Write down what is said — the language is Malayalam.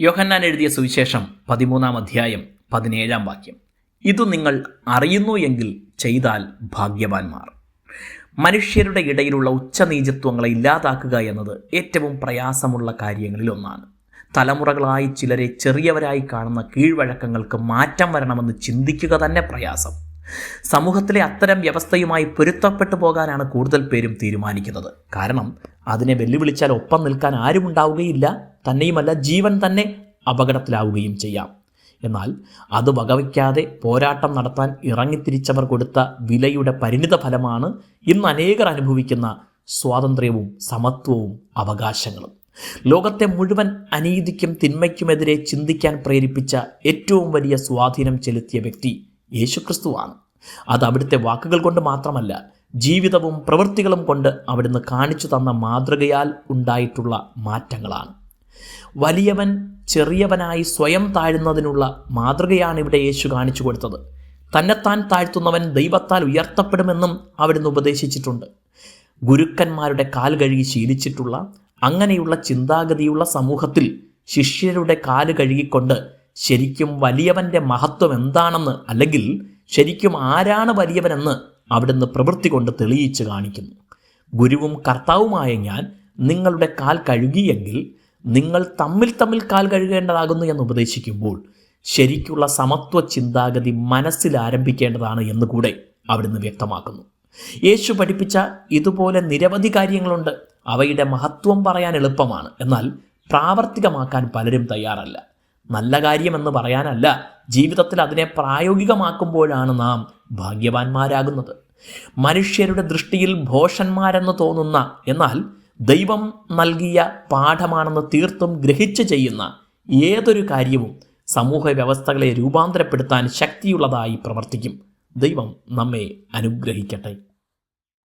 യോഹന്നാൻ എഴുതിയ സുവിശേഷം പതിമൂന്നാം അധ്യായം പതിനേഴാം വാക്യം. ഇത് നിങ്ങൾ അറിയുന്നു എങ്കിൽ ചെയ്താൽ ഭാഗ്യവാന്മാർ. മനുഷ്യരുടെ ഇടയിലുള്ള ഉച്ചനീചത്വങ്ങളെ ഇല്ലാതാക്കുക എന്നത് ഏറ്റവും പ്രയാസമുള്ള കാര്യങ്ങളിലൊന്നാണ് തലമുറകളായി ചിലരെ ചെറിയവരായി കാണുന്ന കീഴ്വഴക്കങ്ങൾക്ക് മാറ്റം വരണമെന്ന് ചിന്തിക്കുക തന്നെ പ്രയാസം. സമൂഹത്തിലെ അത്തരം വ്യവസ്ഥയുമായി പൊരുത്തപ്പെട്ടു പോകാനാണ് കൂടുതൽ പേരും തീരുമാനിക്കുന്നത്. കാരണം അതിനെ വെല്ലുവിളിച്ചാൽ ഒപ്പം നിൽക്കാൻ ആരും ഉണ്ടാവുകയില്ല തന്നെയുമല്ല ജീവൻ തന്നെ അപകടത്തിലാവുകയും ചെയ്യാം. എന്നാൽ അത് വകവയ്ക്കാതെ പോരാട്ടം നടത്താൻ ഇറങ്ങിത്തിരിച്ചവർ കൊടുത്ത വിലയുടെ പരിണിത ഫലമാണ് ഇന്ന് അനേകർ അനുഭവിക്കുന്ന സ്വാതന്ത്ര്യവും സമത്വവും അവകാശങ്ങളും. ലോകത്തെ മുഴുവൻ അനീതിക്കും തിന്മയ്ക്കുമെതിരെ ചിന്തിക്കാൻ പ്രേരിപ്പിച്ച ഏറ്റവും വലിയ സ്വാധീനം ചെലുത്തിയ വ്യക്തി യേശുക്രിസ്തുവാണ് അത് അവിടുത്തെ വാക്കുകൾ കൊണ്ട് മാത്രമല്ല ജീവിതവും പ്രവൃത്തികളും കൊണ്ട് അവിടുന്ന് കാണിച്ചു തന്ന മാതൃകയാൽ ഉണ്ടായിട്ടുള്ള മാറ്റങ്ങളാണ്. വലിയവൻ ചെറിയവനായി സ്വയം താഴുന്നതിനുള്ള മാതൃകയാണ് ഇവിടെ യേശു കാണിച്ചു കൊടുത്തത്. തന്നെത്താൻ താഴ്ത്തുന്നവൻ ദൈവത്താൽ ഉയർത്തപ്പെടുമെന്നും അവിടുന്ന് ഉപദേശിച്ചിട്ടുണ്ട്. ഗുരുക്കന്മാരുടെ കാൽ കഴുകി ശീലിച്ചിട്ടുള്ള അങ്ങനെയുള്ള ചിന്താഗതിയുള്ള സമൂഹത്തിൽ ശിഷ്യരുടെ കാൽ കഴുകിക്കൊണ്ട് ശരിക്കും വലിയവന്റെ മഹത്വം എന്താണെന്ന് അല്ലെങ്കിൽ ശരിക്കും ആരാണ് വലിയവനെന്ന് അവിടുന്ന് പ്രവൃത്തി കൊണ്ട് തെളിയിച്ച് കാണിക്കുന്നു. ഗുരുവും കർത്താവുമായ ഞാൻ നിങ്ങളുടെ കാൽ കഴുകിയെങ്കിൽ നിങ്ങൾ തമ്മിൽ തമ്മിൽ കാൽ കഴുകേണ്ടതാകുന്നു എന്ന് ഉപദേശിക്കുമ്പോൾ ശരിക്കുള്ള സമത്വ ചിന്താഗതി മനസ്സിൽ ആരംഭിക്കേണ്ടതാണ് എന്ന് കൂടെ അവിടുന്ന് വ്യക്തമാക്കുന്നു. യേശു പഠിപ്പിച്ച ഇതുപോലെ നിരവധി കാര്യങ്ങളുണ്ട്. അവയുടെ മഹത്വം പറയാൻ എളുപ്പമാണ്. എന്നാൽ പ്രാവർത്തികമാക്കാൻ പലരും തയ്യാറല്ല. നല്ല കാര്യമെന്ന് പറയാനല്ല ജീവിതത്തിൽ അതിനെ പ്രായോഗികമാക്കുമ്പോഴാണ് നാം ഭാഗ്യവാന്മാരാകുന്നത്. മനുഷ്യരുടെ ദൃഷ്ടിയിൽ ഭോഷന്മാരെന്ന് തോന്നുന്ന എന്നാൽ ദൈവം നൽകിയ പാഠമാണെന്ന് തീർത്തും ഗ്രഹിച്ച് ചെയ്യുന്ന ഏതൊരു കാര്യവും സമൂഹ വ്യവസ്ഥകളെ രൂപാന്തരപ്പെടുത്താൻ ശക്തിയുള്ളതായി പ്രവർത്തിക്കും. ദൈവം നമ്മെ അനുഗ്രഹിക്കട്ടെ.